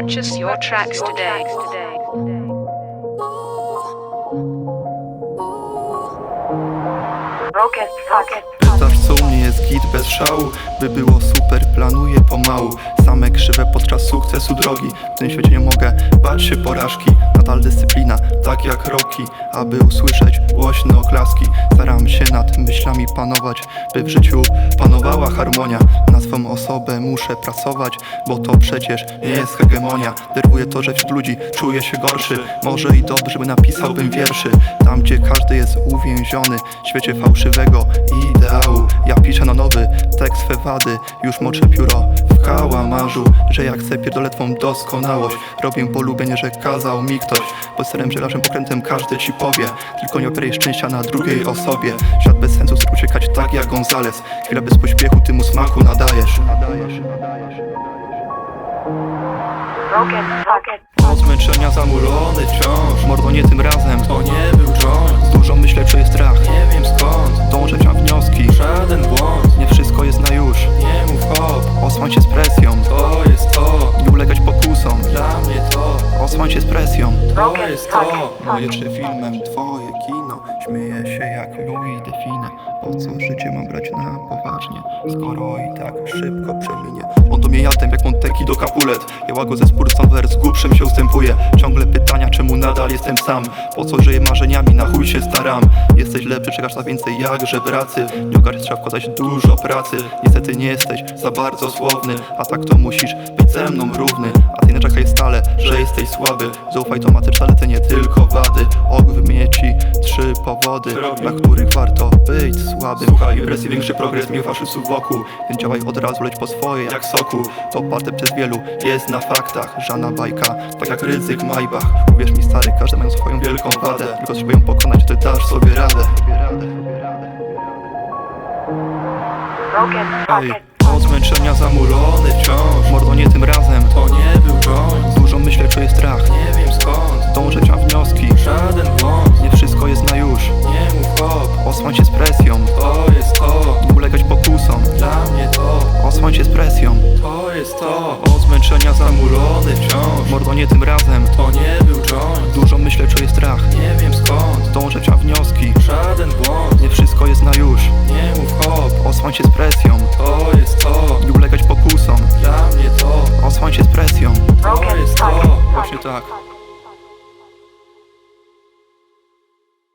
Purchase your tracks today. Pytasz co git bez szału By było super, planuję pomału. Same krzywe podczas sukcesu drogi W tym świecie nie mogę bać się porażki. Nadal dyscyplina, tak jak roki Aby usłyszeć głośne oklaski Staram się nad myślami panować By w życiu panowała harmonia. Na swą osobę muszę pracować Bo to przecież nie jest hegemonia. Denerwuje to, że wśród ludzi czuję się gorszy. Może i dobrze by napisałbym wierszy. Tam gdzie każdy jest uwięziony W świecie fałszywego ideału. Ja piszę na nowy tekst swe wady. Już moczę pióro w kałamarzu Że jak chcę pierdolę twą doskonałość. Robię polubienie, że kazał mi ktoś Bo starym żelarzem pokrętem każdy ci powie. Tylko nie opieraj szczęścia na drugiej osobie. Świat bez sensu chce uciekać tak jak Gonzales. Chwila bez pośpiechu, ty mu smaku nadajesz. Nadajesz, nadajesz od zmęczenia zamulony wciąż. Mordo nie tym razem, to jest to Moje czy filmem, twoje kino. Śmieję się jak Louis Define. Po co życie mam brać na poważnie? Skoro i tak szybko przeminie. On do mnie jadem jak Monteki do Capulet Jęła go ze spórcą wers, głupszym się ustępuje. Ciągle pytania, czemu nadal jestem sam? Po co żyję marzeniami, na chuj się staram? Jesteś lepszy, czekasz na więcej jakże pracy. Ogarniesz, trzeba wkładać dużo pracy. Niestety nie jesteś za bardzo słowny A tak to musisz być ze mną równy A ty naczekaj stale, że jesteś słaby. Zaufaj, to ma też zalety, nie tylko wady. Og wymienię ci trzy powody Dla których warto być słabym. Słuchaj, impresji większy progres, mniej faszystów wokół. Więc działaj od razu, leć po swoje jak soku. To oparte przez wielu jest na faktach. Żadna bajka, tak jak ryzyk Maybach. Uwierz mi stary, każdy mają swoją wielką wadę. Tylko trzeba ją pokonać, ty dasz sobie radę. Ej, od zmęczenia zamulony wciąż. Mordo nie tym razem, to nie był joint Dużo myślę, czuję strach, nie wiem skąd. Dążę na wnioski, żaden błąd. Nie wszystko jest na już, nie mów hop Osłań się z presją, to jest to. Nie ulegać pokusom, dla mnie to. Osłań się z presją, to jest to. Od zmęczenia zamulony wciąż. Mordo nie tym razem, to nie był joint Dużo myślę, czuję strach, nie wiem skąd. Dążę na wnioski, żaden błąd. Nie wszystko jest na już, nie mów hop Osłań się z presją Stock.